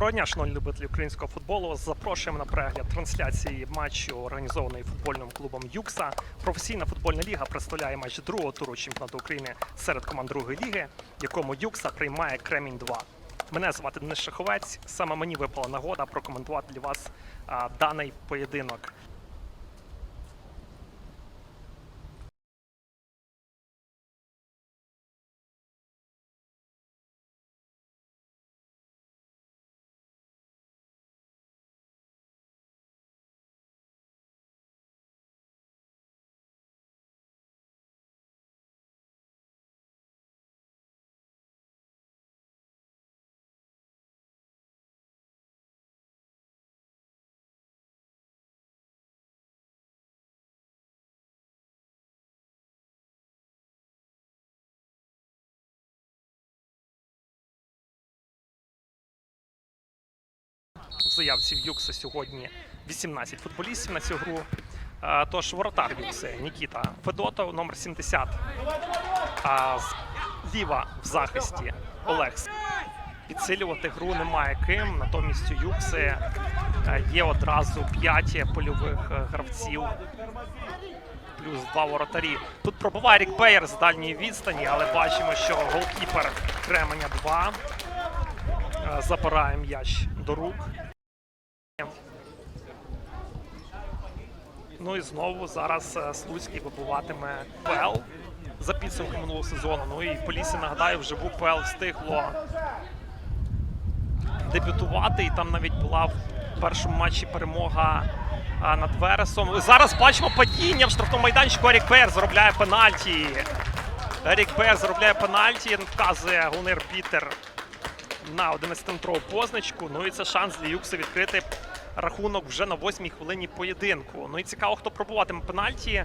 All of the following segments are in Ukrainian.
Доброго дня, шановні любителі українського футболу. Запрошуємо на перегляд трансляції матчу, організованої футбольним клубом Юкса. Професійна футбольна ліга представляє матч другого туру чемпіонату України серед команд другої ліги, якому Юкса приймає Кремінь 2. Мене звати Денис Шаховець. Саме мені випала нагода прокоментувати для вас а, даний поєдинок. Заявці в Юкса сьогодні 18 футболістів на цю гру. Тож воротар Юкси Нікіта Федотов, номер 70. А зліва в захисті Олег. Підсилювати гру немає ким. Натомість у Юкси е, є одразу 5 польових е, гравців. Плюс два воротарі. Тут пробуває Рік Беєр з дальньої відстані, але бачимо, що голкіпер Кременя 2 е, забирає м'яч до рук. Ну і знову зараз е, Слуцький вибуватиме ПЛ за підсумком минулого сезону. Ну і Полісі, нагадаю, вживу ПЛ встигло дебютувати. І там навіть була в першому матчі перемога над Вересом. Зараз бачимо падіння в штрафному майданчику. Ерік Беєр заробляє пенальті. Ерік Беєр заробляє пенальті, вказує головний арбітер на 11-метрову позначку. Ну і це шанс для Юкса відкрити рахунок вже на 8-й хвилині поєдинку. Ну і цікаво, хто пробуватиме пенальті.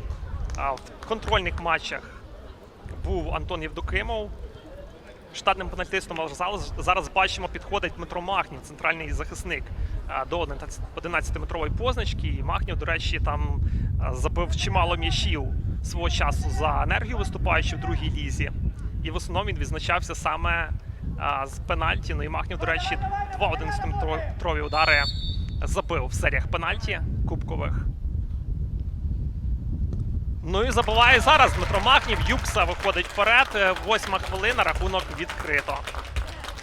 В контрольних матчах був Антон Євдокимов. Штатним пенальтистом але зараз, зараз бачимо, підходить Дмитро Махнів, центральний захисник до 11-метрової позначки. І Махнів, до речі, там забив чимало м'ячів свого часу за енергію, виступаючи в другій лізі. І в основному він відзначався саме з пенальті. Ну і Махнів, до речі, два 11-метрові удари забив в серіях пенальті кубкових. Ну і забиває зараз Дмитро Махнів. Юкса виходить вперед. Е, Восьма хвилина, рахунок відкрито.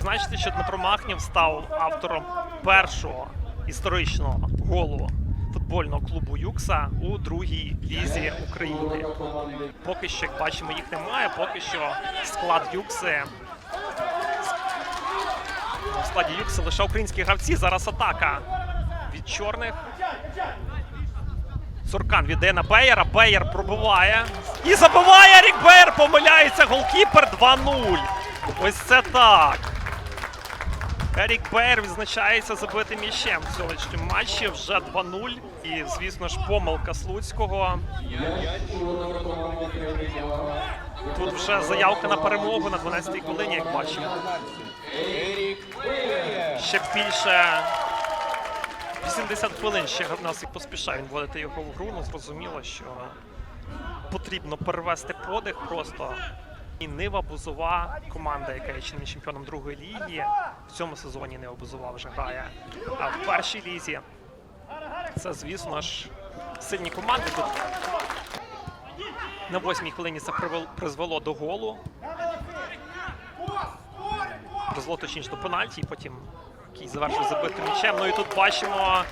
Значить, що Дмитро Махнів став автором першого історичного голу футбольного клубу Юкса у другій лізі України. Поки що, як бачимо, їх немає. Поки що склад Юкси. В складі Юкси лише українські гравці. Зараз атака від чорних. Суркан віддає на Беєра. Беєр пробиває. І забиває Рік Беєр. Помиляється голкіпер 2-0. Ось це так. Ерік Беєр відзначається забитим м'ячем в сьогоднішньому матчі. Вже 2-0. І, звісно ж, помилка Слуцького. Тут вже заявка на перемогу на 12-й хвилині, як бачимо. Ще більше 80 хвилин ще нас поспішає вводити його в гру. Ну зрозуміло, що потрібно перевести подих просто. І Нива Бузова, команда, яка є чинним чемпіоном другої ліги. В цьому сезоні Нива Бузова вже грає. А в першій лізі це, звісно ж, сильні команди. Тут на восьмій хвилині це призвело до голу. Призвело точніше до пенальті, і потім який завершив забитим м'ячем. Ну і тут бачимо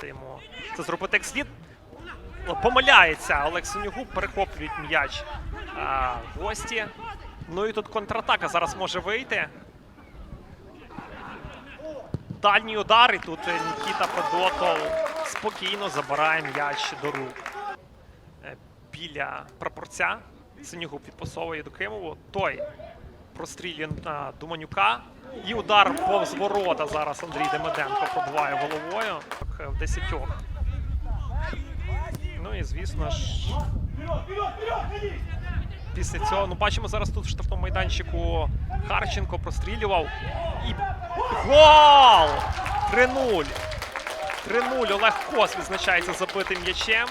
це йому це зробити як слід. Помиляється Олег Синюгу, перехоплюють м'яч гості. Ну і тут контратака зараз може вийти. Дальній удар, і тут е, Нікіта Федотов спокійно забирає м'яч до рук. Е, Біля прапорця Синюгу підпасовує до Кимову. Той прострілює Думанюка. І удар повз ворота зараз Андрій Демиденко пробиває головою Так, в десятьох. Ну і звісно ж. Після цього, ну бачимо зараз тут в штрафному майданчику Харченко прострілював. І гол! 3-0. 3-0. Олег Кос відзначається забитим м'ячем.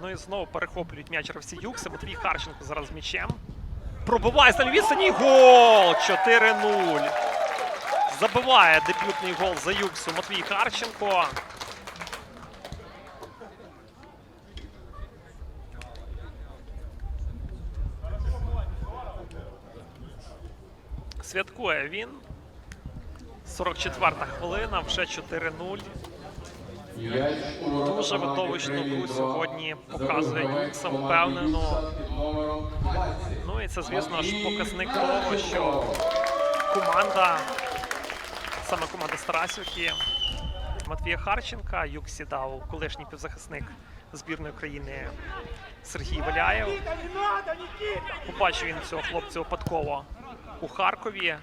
Ну і знову перехоплюють м'яч гравці Юкса. Матвій Харченко зараз з м'ячем. Пробиває з відстані. Гол! 4-0. Забиває дебютний гол за Юксу Матвій Харченко. Святкує він. 44-та хвилина, вже 4-0. Дуже видовищну гру сьогодні показує Юкса впевнено. Ну і це, звісно ж, показник того, що команда, саме команда Старасівки, Матвія Харченка, Юксі дав колишній півзахисник збірної країни Сергій Валяєв. Побачив він цього хлопця випадково у Харкові.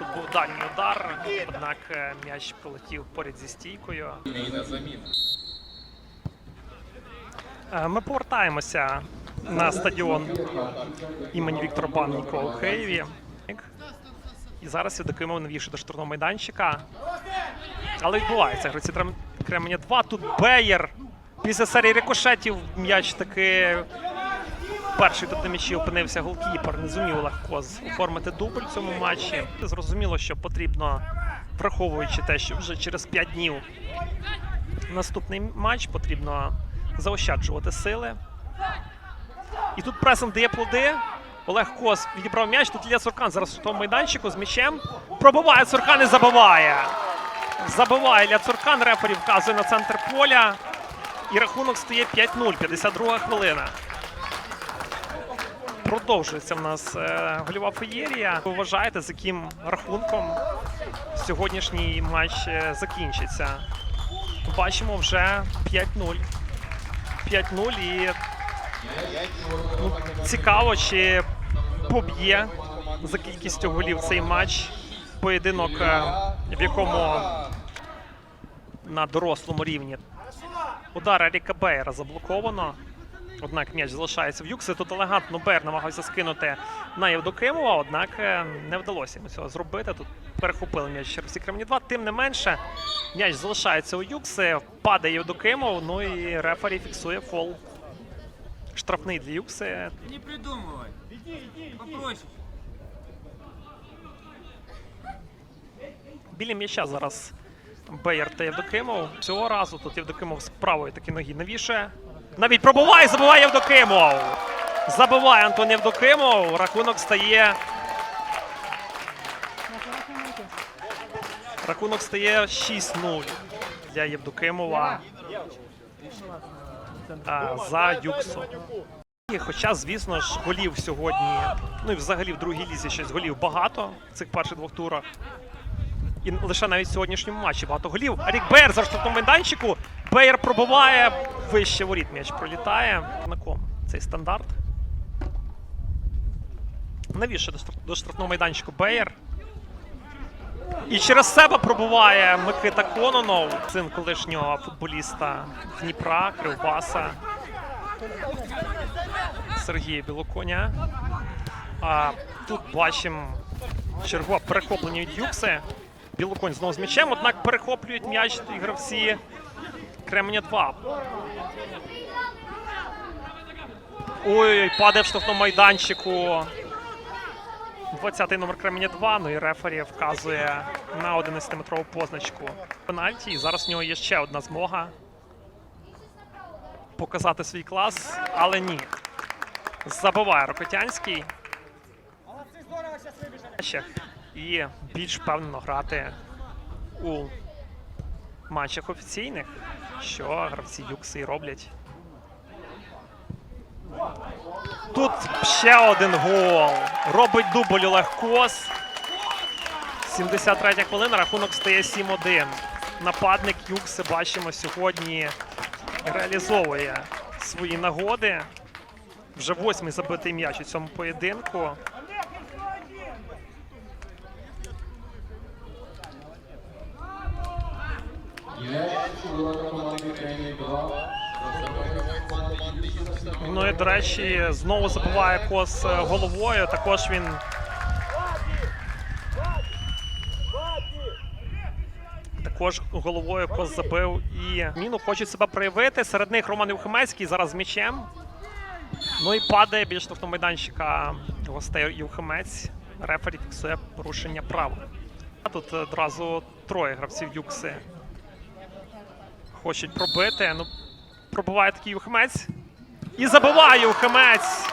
Тут був дальній удар, однак е, м'яч пролетів поряд зі стійкою. Е, Ми повертаємося на стадіон імені Віктора Баннікова у Києві. І зараз віддакуємо новіше до штурмового майданчика. Але відбувається гравці Кременя 2. Тут Беєр. Після серії рикошетів м'яч таки перший тут на м'ячі опинився голкіпер. Не зумів легко оформити дубль в цьому матчі. Зрозуміло, що потрібно, враховуючи те, що вже через 5 днів наступний матч, потрібно заощаджувати сили. І тут пресом дає плоди. Олег Кос відібрав м'яч. Тут Ілля Цуркан зараз в тому майданчику з м'ячем. Пробиває Цуркан і забиває. Забиває Ілля Цуркан. Рефері вказує на центр поля. І рахунок стає 5-0. 52 хвилина. Продовжується в нас е, гольова феєрія. Ви вважаєте, з яким рахунком сьогоднішній матч е, закінчиться? Бачимо вже 5-0. 5-0 і ну, цікаво, чи поб'є за кількістю голів цей матч. Поєдинок, е, в якому на дорослому рівні удар Еріка Бейера заблоковано. Однак м'яч залишається в Юкси. Тут елегантно Бейер намагався скинути на Євдокимова, однак е, не вдалося йому цього зробити. Тут перехопили м'яч червці Кремні 2. Тим не менше, м'яч залишається у Юкси, падає Євдокимов, ну і рефері фіксує фол. Штрафний для Юкси. Не придумывай. Попроще. Біля м'яча зараз Беєр та Євдокимов. Цього разу тут Євдокимов з правої таки ноги навішує. Навіть пробуває, забиває Євдокимов. Забиває Антон Євдокимов. Рахунок стає. Рахунок стає 6-0 для Євдокимова за Юксу. І Хоча, звісно ж, голів сьогодні, ну і взагалі в другій лізі щось голів багато в цих перших двох турах. І лише навіть в сьогоднішньому матчі багато голів. Рік Бейер за штрафному майданчику. Бейер пробиває вище воріт. М'яч пролітає. На ком цей стандарт. Навіщо до штрафного майданчику Бейер? І через себе пробуває Микита Кононов, син колишнього футболіста Дніпра, Кривбаса. Сергія Білоконя. А тут бачимо чергове перехоплення від Юкси. Білоконь знову з м'ячем, однак перехоплюють м'яч гравці Кременя 2. Ой, падає в штрафному майданчику. 20-й номер Кременя 2. Ну і рефері вказує на 11-метрову позначку пенальті. І зараз в нього є ще одна змога показати свій клас, але ні. Забиває Рокотянський. І більш впевнено грати у матчах офіційних, що гравці Юкси роблять. Тут ще один гол. Робить дубль Олег Кос. 73 хвилина, рахунок стає 7-1. Нападник Юкси бачимо сьогодні реалізовує свої нагоди. Вже восьмий забитий м'яч у цьому поєдинку. Ну і до речі, знову забиває кос е, головою. Також він. Також головою кос забив і міну хочуть себе проявити. Серед них Роман Євхимецький зараз з м'ячем. Ну і падає біля штрафного майданчика гостей Юхимець. Рефері фіксує порушення права. Тут одразу троє гравців Юкси хочуть пробити. Ну, пробиває такий Юхимець. І забиває Юхимець.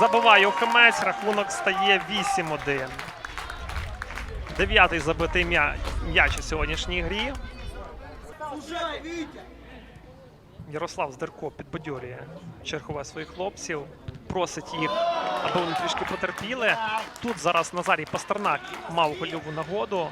Забиває Юхимець. Рахунок стає 8-1. Дев'ятий забитий м'я- м'яч у сьогоднішній грі. Ярослав Здерко підбадьорює чергове своїх хлопців, просить їх, аби вони трішки потерпіли. Тут зараз Назарій Пастернак мав гольову нагоду.